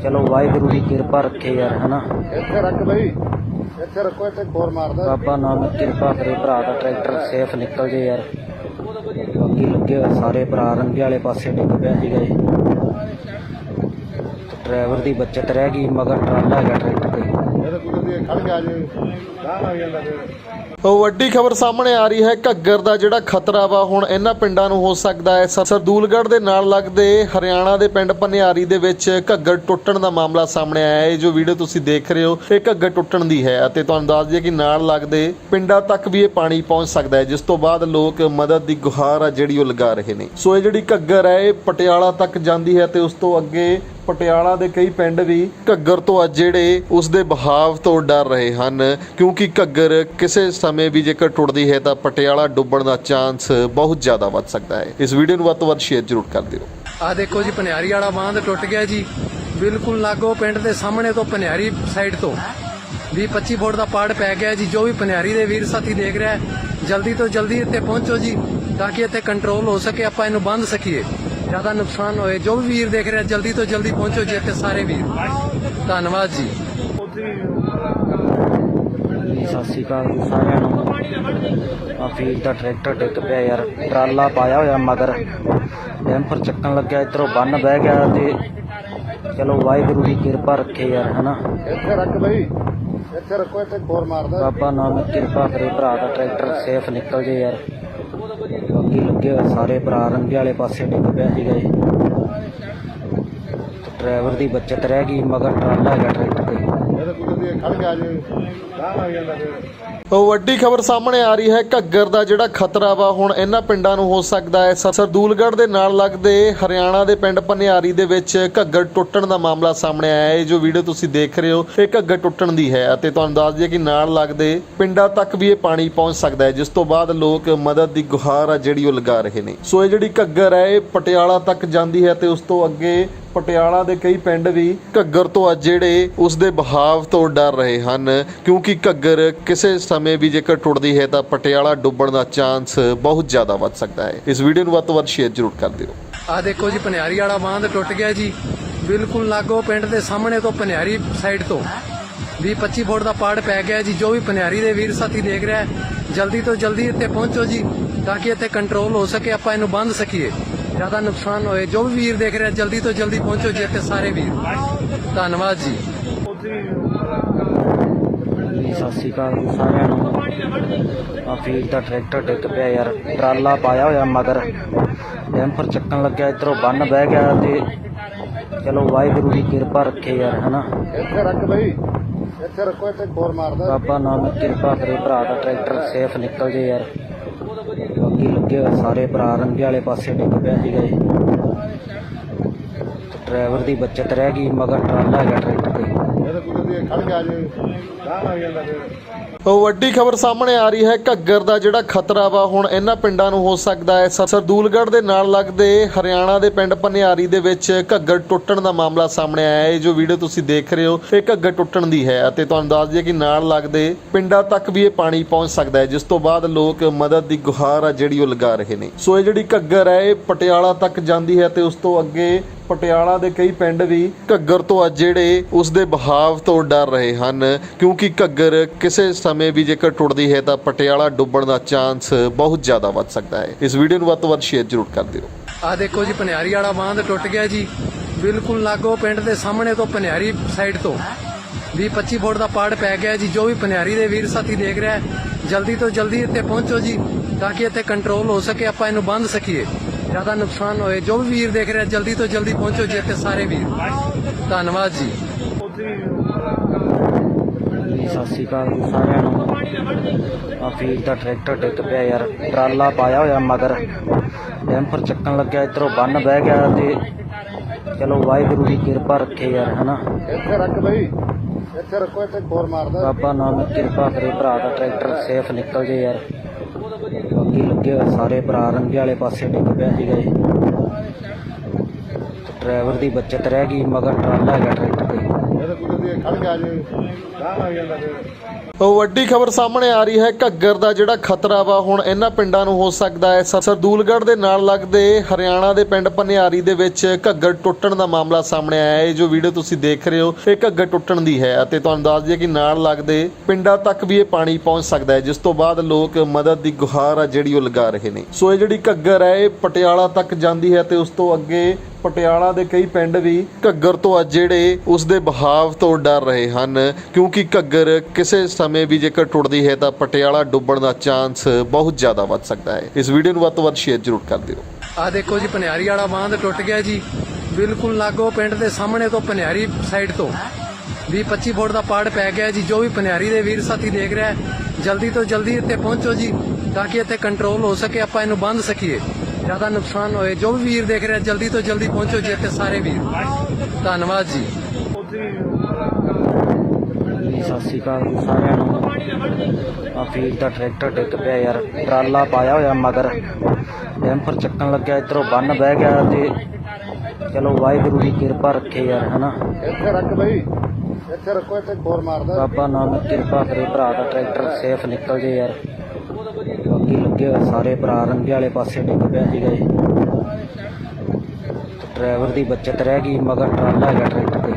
ਚਲੋ ਵਾਹਿਗੁਰੂ ਦੀ ਕਿਰਪਾ ਰੱਖੇ ਯਾਰ ਹਨਾ। ਇੱਥੇ ਰੱਖ ਬਈ। ਇੱਥੇ ਰੱਖੋ ਇੱਥੇ ਖੋਰ ਮਾਰਦਾ। ਬਾਬਾ ਨਾਨਕ ਕਿਰਪਾ ਕਰੇ ਭਰਾ ਦਾ ਟਰੈਕਟਰ ਸੇਫ ਨਿਕਲ ਜੇ ਯਾਰ। ਬਾਕੀ ਲੱਗੇ ਹੋਏ ਸਾਰੇ ਭਰਾ ਰੰਗੇ ਵਾਲੇ ਪਾਸੇ ਡਿੱਗ ਪਿਆ ਸੀਗਾ ਜੀ ਡਰਾਈਵਰ ਦੀ ਬਚਤ ਰਹਿ ਗਈ ਮਗਰ ਟਰਾਲਾ ਹੈਗਾ ਟਰੈਕਟਰ ਤੇ। ਇਹਦੇ ਕੁਦਰਤੀ ਖੜ ਗਿਆ ਜੀ ਗਾਹ ਲੱਗ ਜਾਂਦਾ ਫਿਰ ਵੱਡੀ ਖਬਰ ਸਾਹਮਣੇ ਆ ਰਹੀ ਹੈ। ਘੱਗਰ ਦਾ ਜਿਹੜਾ ਖਤਰਾ ਵਾ, ਹੁਣ ਇਹਨਾਂ ਪਿੰਡਾਂ ਨੂੰ ਹੋ ਸਕਦਾ ਹੈ। ਸਰਦੂਲਗੜ੍ਹ ਦੇ ਨਾਲ ਲੱਗਦੇ ਹਰਿਆਣਾ ਦੇ ਪਿੰਡ ਪਨਿਆਰੀ ਦੇ ਵਿੱਚ ਘੱਗਰ ਟੁੱਟਣ ਦਾ ਮਾਮਲਾ ਸਾਹਮਣੇ ਆਇਆ ਹੈ। ਇਹ ਜੋ ਵੀਡੀਓ ਤੁਸੀਂ ਦੇਖ ਰਹੇ ਹੋ, ਇਹ ਘੱਗਰ ਟੁੱਟਣ ਦੀ ਹੈ ਅਤੇ ਤੁਹਾਨੂੰ ਦੱਸ ਦਈਏ ਕਿ ਨਾਲ ਲੱਗਦੇ ਪਿੰਡਾਂ ਤੱਕ ਵੀ ਇਹ ਪਾਣੀ ਪਹੁੰਚ ਸਕਦਾ ਹੈ, ਜਿਸ ਤੋਂ ਬਾਅਦ ਲੋਕ ਮਦਦ ਦੀ ਗੁਹਾਰ ਆ ਜਿਹੜੀ ਉਹ ਲਗਾ ਰਹੇ ਨੇ। ਸੋ ਇਹ ਜਿਹੜੀ ਘੱਗਰ ਹੈ, ਇਹ ਪਟਿਆਲਾ ਤੱਕ ਜਾਂਦੀ ਹੈ ਤੇ ਉਸ ਤੋਂ ਅੱਗੇ ਪਟਿਆਲਾ ਦੇ ਕਈ ਪਿੰਡ ਵੀ ਘੱਗਰ ਤੋਂ ਅੱਜ ਜਿਹੜੇ ਉਸ ਦੇ ਬਹਾਵ ਤੋਂ ਡਰ ਰਹੇ ਹਨ। ਕਿਉਂਕਿ ਘੱਗਰ ਕਿਸੇ ਸਮੇਂ ਵੀ ਜੇਕਰ ਟੁੱਟਦੀ ਹੈ ਤਾਂ ਪਟਿਆਲਾ ਡੁੱਬਣ ਦਾ ਚਾਂਸ ਬਹੁਤ ਜ਼ਿਆਦਾ ਵੱਧ ਸਕਦਾ ਹੈ। ਇਸ ਵੀਡੀਓ ਨੂੰ ਵੱਧ ਤੋਂ ਵੱਧ ਸ਼ੇਅਰ ਜ਼ਰੂਰ ਕਰ ਦਿਓ। ਆ ਦੇਖੋ ਜੀ, ਪਨਿਆਰੀ ਵਾਲਾ ਬਾਂਧ ਟੁੱਟ ਗਿਆ ਜੀ। ਬਿਲਕੁਲ ਲਾਗੋ ਪਿੰਡ ਦੇ ਸਾਹਮਣੇ ਤੋਂ ਪਨਿਆਰੀ ਸਾਈਡ ਤੋਂ। 20 25 ਫੁੱਟ ਦਾ ਪਾੜ ਪੈ ਗਿਆ ਜੀ। ਜੋ ਵੀ ਪਨਿਆਰੀ ਦੇ ਵੀਰ ਸਾਥੀ ਦੇਖ ਰਿਹਾ ਜਲਦੀ ਤੋਂ ਜਲਦੀ ਇੱਥੇ ਪਹੁੰਚੋ ਜੀ, ਤਾਂ ਕਿ ਇੱਥੇ ਕੰਟਰੋਲ ਹੋ ਸਕੇ, ਆਪਾਂ ਇਹਨੂੰ ਬੰਦ ਸਕੀਏ। ਜ਼ਿਆਦਾ ਨੁਕਸਾਨ ਹੋਏ। ਜੋ ਵੀ ਵੀਰ ਦੇਖ ਰਿਹਾ ਜਲਦੀ ਤੋਂ ਜਲਦੀ ਪਹੁੰਚੋ ਜੀ ਇੱਥੇ ਸਾਰੇ ਵੀਰ। ਧੰਨਵਾਦ ਜੀ। ਸਤਿ ਸ਼੍ਰੀ ਅਕਾਲ ਜੀ ਸਾਰਿਆਂ ਨੂੰ। ਆ ਫੀਲ ਦਾ ਟਰੈਕਟਰ ਡਿੱਗ ਪਿਆ ਯਾਰ ਟਰਾਲਾ ਪਾਇਆ ਹੋਇਆ ਮਗਰ। ਡੈਂਪਰ ਚੱਕਣ ਲੱਗਿਆ ਇਧਰੋਂ ਬੰਨ ਬਹਿ ਗਿਆ ਤੇ ਚਲੋ ਵਾਹਿਗੁਰੂ ਦੀ ਕਿਰਪਾ ਰੱਖੇ ਯਾਰ ਹਨਾ? ਇੱਥੇ ਰੱਖ ਬਈ। ਇੱਥੇ ਰੱਖੋ ਇੱਥੇ ਖੋਰ ਮਾਰਦਾ। ਬਾਬਾ ਨਾਨਕ ਕਿਰਪਾ ਕਰੇ ਭਰਾ ਦਾ ਟਰੈਕਟਰ ਸੇਫ ਨਿਕਲ ਜੇ ਯਾਰ। ਬਾਕੀ ਲੱਗੇ ਹੋਏ ਸਾਰੇ ਭਰਾ ਰੰਗੇ ਵਾਲੇ ਪਾਸੇ ਡਿੱਗ ਪਿਆ ਸੀਗਾ ਜੀ ਡਰਾਈਵਰ ਦੀ ਬਚਤ ਰਹਿ ਗਈ, ਮਗਰ ਟਰਾਲਾ ਹੈਗਾ ਟਰੈਕਟਰ ਤੇ। ਉਹ ਵੱਡੀ ਖਬਰ ਸਾਹਮਣੇ ਆ ਰਹੀ ਹੈ, ਘੱਗਰ ਦਾ ਜਿਹੜਾ ਖਤਰਾ ਵਾ, ਹੁਣ ਇਹਨਾਂ ਪਿੰਡਾਂ ਨੂੰ ਹੋ ਸਕਦਾ ਹੈ। ਸਰਦੂਲਗੜ੍ਹ ਦੇ ਨਾਲ ਲੱਗਦੇ ਹਰਿਆਣਾ ਦੇ ਪਿੰਡ ਪਨਿਆਰੀ ਦੇ ਵਿੱਚ ਘੱਗਰ ਟੁੱਟਣ ਦਾ ਮਾਮਲਾ ਸਾਹਮਣੇ ਆਇਆ ਹੈ। ਇਹ ਜੋ ਵੀਡੀਓ ਤੁਸੀਂ ਦੇਖ ਰਹੇ ਹੋ, ਇਹ ਘੱਗਰ ਟੁੱਟਣ ਦੀ ਹੈ ਅਤੇ ਤੁਹਾਨੂੰ ਦੱਸ ਦਈਏ ਕਿ ਨਾਲ ਲੱਗਦੇ ਪਿੰਡਾਂ ਤੱਕ ਵੀ ਇਹ ਪਾਣੀ ਪਹੁੰਚ ਸਕਦਾ ਹੈ, ਜਿਸ ਤੋਂ ਬਾਅਦ ਲੋਕ ਮਦਦ ਦੀ ਗੁਹਾਰ ਆ ਜਿਹੜੀ ਉਹ ਲਗਾ ਰਹੇ ਨੇ। ਸੋ ਇਹ ਜਿਹੜੀ ਘੱਗਰ ਹੈ, ਇਹ ਪਟਿਆਲਾ ਤੱਕ ਜਾਂਦੀ ਹੈ ਤੇ ਉਸ ਤੋਂ ਅੱਗੇ ਪਟਿਆਲਾ ਦੇ ਕਈ ਪਿੰਡ ਵੀ ਘੱਗਰ ਤੋਂ ਅੱਜ ਜਿਹੜੇ ਉਸ ਦੇ ਬਹਾਵ ਤੋਂ ਡਰ ਰਹੇ ਹਨ। ਕਿਉਂਕਿ ਘੱਗਰ ਕਿਸੇ ਸਮੇਂ ਵੀ ਜੇਕਰ ਟੁੱਟਦੀ ਹੈ ਤਾਂ ਪਟਿਆਲਾ ਡੁੱਬਣ ਦਾ ਚਾਂਸ ਬਹੁਤ ਜ਼ਿਆਦਾ ਵੱਧ ਸਕਦਾ ਹੈ। ਇਸ ਵੀਡੀਓ ਨੂੰ ਵੱਧ ਤੋਂ ਵੱਧ ਸ਼ੇਅਰ ਜ਼ਰੂਰ ਕਰ ਦਿਓ। ਆ ਦੇਖੋ ਜੀ ਪਨਿਆਰੀ ਵਾਲਾ ਬਾਂਧ ਟੁੱਟ ਗਿਆ ਜੀ। ਬਿਲਕੁਲ ਲਾਗੋ ਪਿੰਡ ਦੇ ਸਾਹਮਣੇ ਤੋਂ ਪਨਿਆਰੀ ਸਾਈਡ ਤੋਂ 20 25 ਫੁੱਟ ਦਾ ਪਾੜ ਪੈ ਗਿਆ ਜੀ। ਜੋ ਵੀ ਪਨਿਆਰੀ ਦੇ ਵੀਰ ਸਾਥੀ ਦੇਖ ਰਿਹਾ ਜਲਦੀ ਤੋਂ ਜਲਦੀ ਇੱਥੇ ਪਹੁੰਚੋ ਜੀ, ਤਾਂ ਕਿ ਇੱਥੇ ਕੰਟਰੋਲ ਹੋ ਸਕੇ। ਆਪਾਂ ਇਹਨੂੰ ਬੰਦ ਸਕੀਏ। ਜ਼ਿਆਦਾ ਨੁਕਸਾਨ ਹੋਏ ਜੋ ਵੀ ਵੀਰ ਦੇਖ ਰਿਹਾ ਜਲਦੀ ਤੋਂ ਜਲਦੀ ਪਹੁੰਚੋ ਜੀ ਇੱਥੇ ਸਾਰੇ ਵੀਰ। ਧੰਨਵਾਦ ਜੀ। ਸਤਿ ਸ਼੍ਰੀ ਅਕਾਲ ਜੀ ਸਾਰਿਆਂ ਨੂੰ। ਆ ਫੀਲ ਦਾ ਟਰੈਕਟਰ ਡਿੱਗ ਪਿਆ ਯਾਰ ਟਰਾਲਾ ਪਾਇਆ ਹੋਇਆ ਮਗਰ। ਡੈਂਪਰ ਚੱਕਣ ਲੱਗਿਆ ਇਧਰੋਂ ਬੰਨ ਬਹਿ ਗਿਆ ਤੇ ਚਲੋ ਵਾਹਿਗੁਰੂ ਦੀ ਕਿਰਪਾ ਰੱਖੇ ਯਾਰ ਹਨਾ। ਇੱਥੇ ਰੱਖ ਬਈ। ਇੱਥੇ ਰੱਖੋ ਇੱਥੇ ਖੋਰ ਮਾਰਦਾ। ਬਾਬਾ ਨਾਨਕ ਕਿਰਪਾ ਕਰੇ ਭਰਾ ਦਾ ਟਰੈਕਟਰ ਸੇਫ ਨਿਕਲ ਜੇ ਯਾਰ। ਲੱਗੇ ਸਾਰੇ ਭਰਾ ਰੰਗੇ ਵਾਲੇ ਪਾਸੇ ਡਿੱਗ ਪਿਆ ਸੀਗਾ ਜੀ ਡਰਾਈਵਰ ਦੀ ਬਚਤ ਰਹਿ ਗਈ ਮਗਰ ਟਰਾਲਾ ਹੈਗਾ ਟਰੈਕਟਰ ਤੇ। ਇਹਦੇ ਕੁੱਤੇ ਖੜ ਗਿਆ ਜੀ ਗਾਹ ਲੱਗ ਜਾਂਦਾ ਫਿਰ ਉਹ ਵੱਡੀ ਖਬਰ ਸਾਹਮਣੇ ਆ ਰਹੀ ਹੈ ਘੱਗਰ ਦਾ ਜਿਹੜਾ ਖਤਰਾ ਵਾ ਹੁਣ ਇਹਨਾਂ ਪਿੰਡਾਂ ਨੂੰ ਹੋ ਸਕਦਾ ਹੈ। ਸਰਦੂਲਗੜ੍ਹ ਦੇ ਨਾਲ ਲੱਗਦੇ ਹਰਿਆਣਾ ਦੇ ਪਿੰਡ ਪਨਿਆਰੀ ਦੇ ਵਿੱਚ ਘੱਗਰ ਟੁੱਟਣ ਦਾ ਮਾਮਲਾ ਸਾਹਮਣੇ ਆਇਆ ਹੈ। ਇਹ ਜੋ ਵੀਡੀਓ ਤੁਸੀਂ ਦੇਖ ਰਹੇ ਹੋ ਇਹ ਘੱਗਰ ਟੁੱਟਣ ਦੀ ਹੈ ਅਤੇ ਤੁਹਾਨੂੰ ਦੱਸ ਦਈਏ ਕਿ ਨਾਲ ਲੱਗਦੇ ਪਿੰਡਾਂ ਤੱਕ ਵੀ ਇਹ ਪਾਣੀ ਪਹੁੰਚ ਸਕਦਾ ਹੈ ਜਿਸ ਤੋਂ ਬਾਅਦ ਲੋਕ ਮਦਦ ਦੀ ਗੁਹਾਰ ਆ ਜਿਹੜੀ ਉਹ ਲਗਾ ਰਹੇ ਨੇ। ਸੋ ਇਹ ਜਿਹੜੀ ਘੱਗਰ ਹੈ ਇਹ ਪਟਿਆਲਾ ਤੱਕ ਜਾਂਦੀ ਹੈ ਤੇ ਉਸ ਤੋਂ ਅੱਗੇ ਪਟਿਆਲਾ ਦੇ ਕਈ ਪਿੰਡ ਵੀ ਘੱਗਰ ਤੋਂ ਅੱਜ ਜਿਹੜੇ ਉਸ ਦੇ ਬਹਾਵ ਤੋਂ ਡਰ ਰਹੇ ਹਨ, ਕਿਉਂਕਿ ਘੱਗਰ ਕਿਸੇ ਸਮੇਂ ਵੀ ਜੇਕਰ ਟੁੱਟਦੀ ਹੈ ਤਾਂ ਪਟਿਆਲਾ ਡੁੱਬਣ ਦਾ ਚਾਂਸ ਬਹੁਤ ਜ਼ਿਆਦਾ ਵੱਧ ਸਕਦਾ ਹੈ। ਇਸ ਵੀਡੀਓ ਨੂੰ ਵੱਧ ਤੋਂ ਵੱਧ ਸ਼ੇਅਰ ਜ਼ਰੂਰ ਕਰ ਦਿਓ। ਆ ਦੇਖੋ ਜੀ ਪਨਿਆਰੀ ਵਾਲਾ ਬਾਂਧ ਟੁੱਟ ਗਿਆ ਜੀ। ਬਿਲਕੁਲ ਲਾਗੋ ਪਿੰਡ ਦੇ ਸਾਹਮਣੇ ਤੋਂ ਪਨਿਆਰੀ ਸਾਈਡ ਤੋਂ। ਵੀ 25 ਫੁੱਟ ਦਾ ਪਾੜ ਪੈ ਗਿਆ ਜੀ। ਜੋ ਵੀ ਪਨਿਆਰੀ ਦੇ ਵੀਰ ਸਾਥੀ ਦੇਖ ਰਿਹਾ ਜਲਦੀ ਤੋਂ ਜਲਦੀ ਇੱਥੇ ਪਹੁੰਚੋ ਜੀ, ਤਾਂ ਕਿ ਇੱਥੇ ਕੰਟਰੋਲ ਹੋ ਸਕੇ। ਆਪਾਂ ਇਹਨੂੰ ਬੰਦ ਸਕੀਏ। ਜ਼ਿਆਦਾ ਨੁਕਸਾਨ ਹੋਏ ਜੋ ਵੀ ਵੀਰ ਦੇਖ ਰਿਹਾ ਜਲਦੀ ਤੋਂ ਜਲਦੀ ਪਹੁੰਚੋ ਜੀ ਇੱਥੇ ਸਾਰੇ ਵੀਰ। ਧੰਨਵਾਦ ਜੀ। ਸਤਿ ਸ਼੍ਰੀ ਅਕਾਲ ਜੀ ਸਾਰਿਆਂ ਨੂੰ। ਆ ਫੀਲ ਦਾ ਟਰੈਕਟਰ ਡਿੱਗ ਪਿਆ ਯਾਰ ਟਰਾਲਾ ਪਾਇਆ ਹੋਇਆ ਮਗਰ। ਡੈਂਪਰ ਚੱਕਣ ਲੱਗਿਆ ਇਧਰੋਂ ਬੰਨ ਬਹਿ ਗਿਆ ਤੇ ਚਲੋ ਵਾਹਿਗੁਰੂ ਦੀ ਕਿਰਪਾ ਰੱਖੇ ਯਾਰ ਹਨਾ? ਇੱਥੇ ਰੱਖ ਬਈ। ਇੱਥੇ ਰੱਖੋ ਇੱਥੇ ਖੋਰ ਮਾਰਦਾ। ਬਾਬਾ ਨਾਨਕ ਕਿਰਪਾ ਕਰੇ ਭਰਾ ਦਾ ਟਰੈਕਟਰ ਸੇਫ ਨਿਕਲ ਜੇ ਯਾਰ। ਬਾਕੀ ਲੱਗੇ ਹੋਏ ਸਾਰੇ ਭਰਾ ਰੰਗੇ ਵਾਲੇ ਪਾਸੇ ਡਿੱਗ ਪਿਆ ਸੀਗਾ ਜੀ ਡਰਾਈਵਰ ਦੀ ਬਚਤ ਰਹਿ ਗਈ, ਮਗਰ ਟਰਾਲਾ ਹੈਗਾ ਟਰੈਕਟਰ ਤੇ। ਇਹਦੇ ਕੁੱਤੇ ਖੜ ਗਿਆ ਜੀ ਗਾਹ ਲੱਗ ਜਾਂਦਾ ਫਿਰ ਵੱਡੀ ਖਬਰ ਸਾਹਮਣੇ ਆ ਰਹੀ ਹੈ, ਘੱਗਰ ਦਾ ਜਿਹੜਾ ਖਤਰਾ ਵਾ, ਹੁਣ ਇਹਨਾਂ ਪਿੰਡਾਂ ਨੂੰ ਹੋ ਸਕਦਾ ਹੈ। ਸ- ਸਰਦੂਲਗੜ੍ਹ ਦੇ ਨਾਲ ਲੱਗਦੇ ਹਰਿਆਣਾ ਦੇ ਪਿੰਡ ਪਨਿਆਰੀ ਦੇ ਵਿੱਚ ਘੱਗਰ ਟੁੱਟਣ ਦਾ ਮਾਮਲਾ ਸਾਹਮਣੇ ਆਇਆ ਹੈ। ਇਹ ਜੋ ਵੀਡੀਓ ਤੁਸੀਂ ਦੇਖ ਰਹੇ ਹੋ, ਇਹ ਘੱਗਰ ਟੁੱਟਣ ਦੀ ਹੈ ਅਤੇ ਤੁਹਾਨੂੰ ਦੱਸ ਦਈਏ ਕਿ ਨਾਲ ਲੱਗਦੇ ਪਿੰਡਾਂ ਤੱਕ ਵੀ ਇਹ ਪਾਣੀ ਪਹੁੰਚ ਸਕਦਾ ਹੈ, ਜਿਸ ਤੋਂ ਬਾਅਦ ਲੋਕ ਮਦਦ ਦੀ ਗੁਹਾਰ ਆ ਜਿਹੜੀ ਉਹ ਲਗਾ ਰਹੇ ਨੇ। ਸੋ ਇਹ ਜਿਹੜੀ ਘੱਗਰ ਹੈ, ਇਹ ਪਟਿਆਲਾ ਤੱਕ ਜਾਂਦੀ ਹੈ ਤੇ ਉਸ ਤੋਂ ਅੱਗੇ ਪਟਿਆਲਾ ਦੇ ਕਈ ਪਿੰਡ ਵੀ ਘੱਗਰ ਤੋਂ ਅੱਜ ਜਿਹੜੇ ਉਸ ਦੇ ਬਹਾਵ ਤੋਂ ਡਰ ਰਹੇ ਹਨ, ਕਿਉਂਕਿ ਘੱਗਰ ਕਿਸੇ ਸਮੇਂ ਵੀ ਜੇਕਰ ਟੁੱਟਦੀ ਹੈ ਤਾਂ ਪਟਿਆਲਾ ਡੁੱਬਣ ਦਾ ਚਾਂਸ ਬਹੁਤ ਜ਼ਿਆਦਾ ਵੱਧ ਸਕਦਾ ਹੈ। ਇਸ ਵੀਡੀਓ ਨੂੰ ਵੱਧ ਤੋਂ ਵੱਧ ਸ਼ੇਅਰ ਜ਼ਰੂਰ ਕਰ ਦਿਓ। ਆ ਦੇਖੋ ਜੀ ਪਨਿਆਰੀ ਵਾਲਾ ਬਾਂਧ ਟੁੱਟ ਗਿਆ ਜੀ। ਬਿਲਕੁਲ ਲਾਗੋ ਪਿੰਡ ਦੇ ਸਾਹਮਣੇ ਤੋਂ ਪਨਿਆਰੀ ਸਾਈਡ ਤੋਂ। 20 25 ਫੁੱਟ ਦਾ ਪਾੜ ਪੈ ਗਿਆ ਜੀ, ਜੋ ਵੀ ਪਨਿਆਰੀ ਦੇ ਵੀਰ ਸਾਥੀ ਦੇਖ ਰਿਹਾ ਜਲਦੀ ਤੋਂ ਜਲਦੀ ਇੱਥੇ ਪਹੁੰਚੋ ਜੀ, ਤਾਂ ਕਿ ਇੱਥੇ ਕੰਟਰੋਲ ਹੋ ਸਕੇ, ਆਪਾਂ ਇਹਨੂੰ ਬੰਦ ਸਕੀਏ। ਜ਼ਿਆਦਾ ਨੁਕਸਾਨ ਹੋਏ, ਜੋ ਵੀ ਵੀਰ ਦੇਖ ਰਿਹਾ, ਜਲਦੀ ਤੋਂ ਜਲਦੀ ਪਹੁੰਚੋ ਜੀ ਇੱਥੇ ਸਾਰੇ ਵੀਰ। ਧੰਨਵਾਦ ਜੀ। ਸਤਿ ਸ਼੍ਰੀ ਅਕਾਲ ਜੀ ਸਾਰਿਆਂ ਨੂੰ। ਆ ਫੀਲ ਦਾ ਟਰੈਕਟਰ ਡਿੱਗ ਪਿਆ ਯਾਰ ਟਰਾਲਾ ਪਾਇਆ ਹੋਇਆ ਮਗਰ। ਡੈਂਪਰ ਚੱਕਣ ਲੱਗਿਆ ਇਧਰੋਂ ਬੰਨ ਬਹਿ ਗਿਆ ਤੇ ਚਲੋ ਵਾਹਿਗੁਰੂ ਦੀ ਕਿਰਪਾ ਰੱਖੇ ਯਾਰ ਹਨਾ। ਇੱਥੇ ਰੱਖ ਬਈ। ਇੱਥੇ ਰੱਖੋ ਇੱਥੇ ਖੋਰ ਮਾਰਦਾ। ਬਾਬਾ ਨਾਨਕ ਕਿਰਪਾ ਕਰੇ ਭਰਾ ਦਾ ਟਰੈਕਟਰ ਸੇਫ ਨਿਕਲ ਜੇ ਯਾਰ। ਬਾਕੀ ਲੱਗੇ ਸਾਰੇ ਭਰਾ ਰੰਗੇ ਵਾਲੇ ਪਾਸੇ ਡਿੱਗ ਪਿਆ ਸੀਗਾ ਜੀ ਡਰਾਈਵਰ ਦੀ ਬਚਤ ਰਹਿ ਗਈ ਮਗਰ ਟਰਾਲਾ ਹੈਗਾ ਟਰੈਕਟਰ ਤੇ।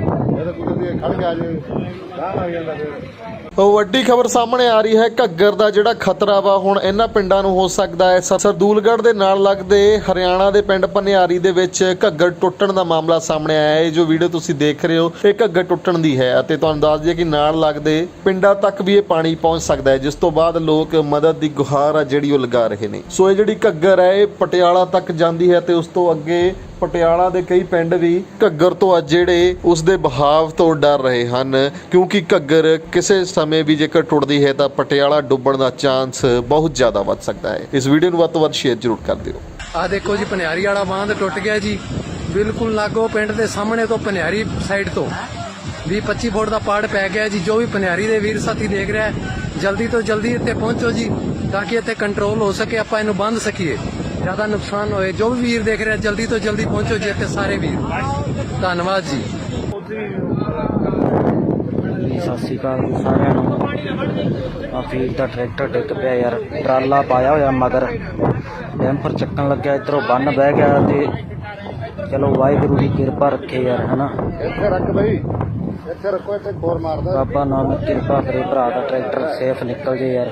ਉਹ ਵੱਡੀ ਖਬਰ ਸਾਹਮਣੇ ਆ ਰਹੀ ਹੈ ਘੱਗਰ ਦਾ ਜਿਹੜਾ ਖਤਰਾ ਵਾ ਹੁਣ ਇਹਨਾਂ ਪਿੰਡਾਂ ਨੂੰ ਹੋ ਸਕਦਾ ਹੈ। ਸਰਦੂਲਗੜ੍ਹ ਦੇ ਨਾਲ ਲੱਗਦੇ ਹਰਿਆਣਾ ਦੇ ਪਿੰਡ ਪਨਿਆਰੀ ਦੇ ਵਿੱਚ ਘੱਗਰ ਟੁੱਟਣ ਦਾ ਮਾਮਲਾ ਸਾਹਮਣੇ ਆਇਆ ਹੈ। ਇਹ ਜੋ ਵੀਡੀਓ ਤੁਸੀਂ ਦੇਖ ਰਹੇ ਹੋ ਇਹ ਘੱਗਰ ਟੁੱਟਣ ਦੀ ਹੈ ਅਤੇ ਤੁਹਾਨੂੰ ਦੱਸ ਦਈਏ ਕਿ ਨਾਲ ਲੱਗਦੇ ਪਿੰਡਾਂ ਤੱਕ ਵੀ ਇਹ ਪਾਣੀ ਪਹੁੰਚ ਸਕਦਾ ਹੈ ਜਿਸ ਤੋਂ ਬਾਅਦ ਲੋਕ ਮਦਦ ਦੀ ਗੁਹਾਰ ਆ ਜਿਹੜੀ ਉਹ ਲਗਾ ਰਹੇ ਨੇ। ਸੋ ਇਹ ਜਿਹੜੀ ਘੱਗਰ ਹੈ ਇਹ ਪਟਿਆਲਾ ਤੱਕ ਜਾਂਦੀ ਹੈ ਤੇ ਉਸ ਤੋਂ ਅੱਗੇ ਪਟਿਆਲਾ ਦੇ ਕਈ ਪਿੰਡ ਵੀ ਘੱਗਰ ਤੋਂ ਅੱਜ ਜਿਹੜੇ ਉਸ ਦੇ ਬਹਾਵ ਤੋਂ ਡਰ ਰਹੇ ਹਨ। ਕਿਉਂਕਿ ਘੱਗਰ ਕਿਸੇ ਸਮੇਂ ਵੀ ਜੇਕਰ ਟੁੱਟਦੀ ਹੈ ਤਾਂ ਪਟਿਆਲਾ ਡੁੱਬਣ ਦਾ ਚਾਂਸ ਬਹੁਤ ਜ਼ਿਆਦਾ ਵੱਧ ਸਕਦਾ ਹੈ। ਇਸ ਵੀਡੀਓ ਨੂੰ ਵੱਧ ਤੋਂ ਵੱਧ ਸ਼ੇਅਰ ਜ਼ਰੂਰ ਕਰ ਦਿਓ। ਆ ਦੇਖੋ ਜੀ, ਪਨਿਆਰੀ ਵਾਲਾ ਬਾਂਧ ਟੁੱਟ ਗਿਆ ਜੀ। ਬਿਲਕੁਲ ਲਾਗੋ ਪਿੰਡ ਦੇ ਸਾਹਮਣੇ ਤੋਂ ਪਨਿਆਰੀ ਸਾਈਡ ਤੋਂ। 20 25 ਫੁੱਟ ਦਾ ਪਾੜ ਪੈ ਗਿਆ ਜੀ। ਜੋ ਵੀ ਪਨਿਆਰੀ ਦੇ ਵੀਰ ਸਾਥੀ ਦੇਖ ਰਿਹਾ ਜਲਦੀ ਤੋਂ ਜਲਦੀ ਇੱਥੇ ਪਹੁੰਚੋ ਜੀ, ਤਾਂ ਕਿ ਇੱਥੇ ਕੰਟਰੋਲ ਹੋ ਸਕੇ, ਆਪਾਂ ਇਹਨੂੰ ਬੰਦ ਸਕੀਏ। ਜ਼ਿਆਦਾ ਨੁਕਸਾਨ ਹੋਏ। ਜੋ ਵੀ ਵੀਰ ਦੇਖ ਰਿਹਾ ਜਲਦੀ ਤੋਂ ਜਲਦੀ ਪਹੁੰਚੋ ਜੀ ਇੱਥੇ ਸਾਰੇ ਵੀਰ। ਧੰਨਵਾਦ ਜੀ। ਸਤਿ ਸ਼੍ਰੀ ਅਕਾਲ ਜੀ ਸਾਰਿਆਂ ਨੂੰ। ਆ ਫੀਲ ਦਾ ਟਰੈਕਟਰ ਡਿੱਗ ਪਿਆ ਯਾਰ। ਟਰਾਲਾ ਪਾਇਆ ਹੋਇਆ ਮਗਰ। ਡੈਂਪਰ ਚੱਕਣ ਲੱਗਿਆ ਇਧਰੋਂ ਬੰਨ ਬਹਿ ਗਿਆ ਤੇ ਚਲੋ ਵਾਹਿਗੁਰੂ ਦੀ ਕਿਰਪਾ ਰੱਖੇ ਯਾਰ ਹਨਾ? ਇੱਥੇ ਰੱਖ ਬਈ। ਇੱਥੇ ਰੱਖੋ ਇੱਥੇ ਖੋਰ ਮਾਰਦਾ। ਬਾਬਾ ਨਾਨਕ ਕਿਰਪਾ ਕਰੇ ਭਰਾ ਦਾ ਟਰੈਕਟਰ ਸੇਫ ਨਿਕਲ ਜੇ ਯਾਰ।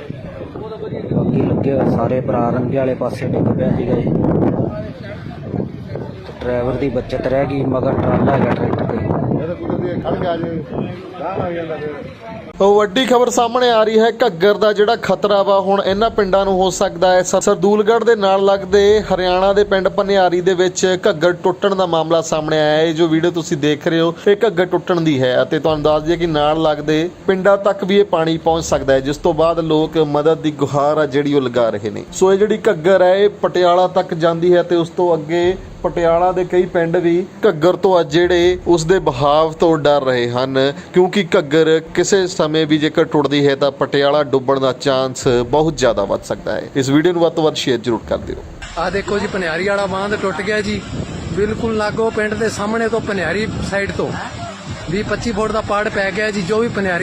ਬਾਕੀ ਲੱਗੇ ਸਾਰੇ ਭਰਾ ਰੰਗੇ ਵਾਲੇ ਪਾਸੇ ਡਿੱਗ ਪਿਆ ਸੀਗਾ ਇਹ ਡਰਾਈਵਰ ਦੀ ਬਚਤ ਰਹਿ ਗਈ, ਮਗਰ ਟਰਾਲਾ ਹੈਗਾ ਟਰੈਕਟਰ ਤੇ। ਖੜ ਗਿਆ ਜੇ। ਗਾਂ ਜਾਂਦਾ ਵੱਡੀ ਖਬਰ ਸਾਹਮਣੇ ਆ ਰਹੀ ਹੈ, ਘੱਗਰ ਦਾ ਜਿਹੜਾ ਖਤਰਾ ਵਾ ਹੁਣ ਇਹਨਾਂ ਪਿੰਡਾਂ ਨੂੰ ਹੋ ਸਕਦਾ ਹੈ। ਸਰਦੂਲਗੜ੍ਹ ਦੇ ਨਾਲ ਲੱਗਦੇ ਹਰਿਆਣਾ ਦੇ ਪਿੰਡ ਪਨਿਆਰੀ ਦੇ ਵਿੱਚ ਘੱਗਰ ਟੁੱਟਣ ਦਾ ਮਾਮਲਾ ਸਾਹਮਣੇ ਆਇਆ ਹੈ ਇਹ ਜੋ ਵੀਡੀਓ ਤੁਸੀਂ ਦੇਖ ਰਹੇ ਹੋ, ਇਹ ਘੱਗਰ ਟੁੱਟਣ ਦੀ ਹੈ ਅਤੇ ਤੁਹਾਨੂੰ ਦੱਸ ਦਈਏ ਕਿ ਨਾਲ ਲੱਗਦੇ ਪਿੰਡਾਂ ਤੱਕ ਵੀ ਇਹ ਪਾਣੀ ਪਹੁੰਚ ਸਕਦਾ ਹੈ, ਜਿਸ ਤੋਂ ਬਾਅਦ ਲੋਕ ਮਦਦ ਦੀ ਗੁਹਾਰ ਆ ਜਿਹੜੀ ਉਹ ਲਗਾ ਰਹੇ ਨੇ। ਸੋ ਇਹ ਜਿਹੜੀ ਘੱਗਰ ਹੈ, ਇਹ ਪਟਿਆਲਾ ਤੱਕ ਜਾਂਦੀ ਹੈ ਤੇ ਉਸ ਤੋਂ ਅੱਗੇ ਪਟਿਆਲਾ ਦੇ ਕਈ ਪਿੰਡ ਵੀ ਘੱਗਰ ਤੋਂ ਅੱਜ ਜਿਹੜੇ ਉਸ ਦੇ ਬਹਾਵ ਤੋਂ ਡਰ ਰਹੇ ਹਨ। ਕਿਉਂਕਿ ਘੱਗਰ ਕਿਸੇ ਸਮੇਂ ਵੀ ਜੇਕਰ ਟੁੱਟਦੀ ਹੈ ਤਾਂ ਪਟਿਆਲਾ ਡੁੱਬਣ ਦਾ ਚਾਂਸ ਬਹੁਤ ਜ਼ਿਆਦਾ ਵੱਧ ਸਕਦਾ ਹੈ। ਇਸ ਵੀਡੀਓ ਨੂੰ ਵੱਧ ਤੋਂ ਵੱਧ ਸ਼ੇਅਰ ਜ਼ਰੂਰ ਕਰ ਦਿਓ। ਆ ਦੇਖੋ ਜੀ ਪਨਿਆਰੀ ਵਾਲਾ ਬਾਂਧ ਟੁੱਟ ਗਿਆ ਜੀ। ਬਿਲਕੁਲ ਲਾਗੋ ਪਿੰਡ ਦੇ ਸਾਹਮਣੇ ਤੋਂ ਪਨਿਆਰੀ ਸਾਈਡ ਤੋਂ। 20 25 ਫੁੱਟ ਦਾ ਪਾੜ ਪੈ ਗਿਆ ਜੀ, ਜੋ ਵੀ ਪਨਿਆਰੀ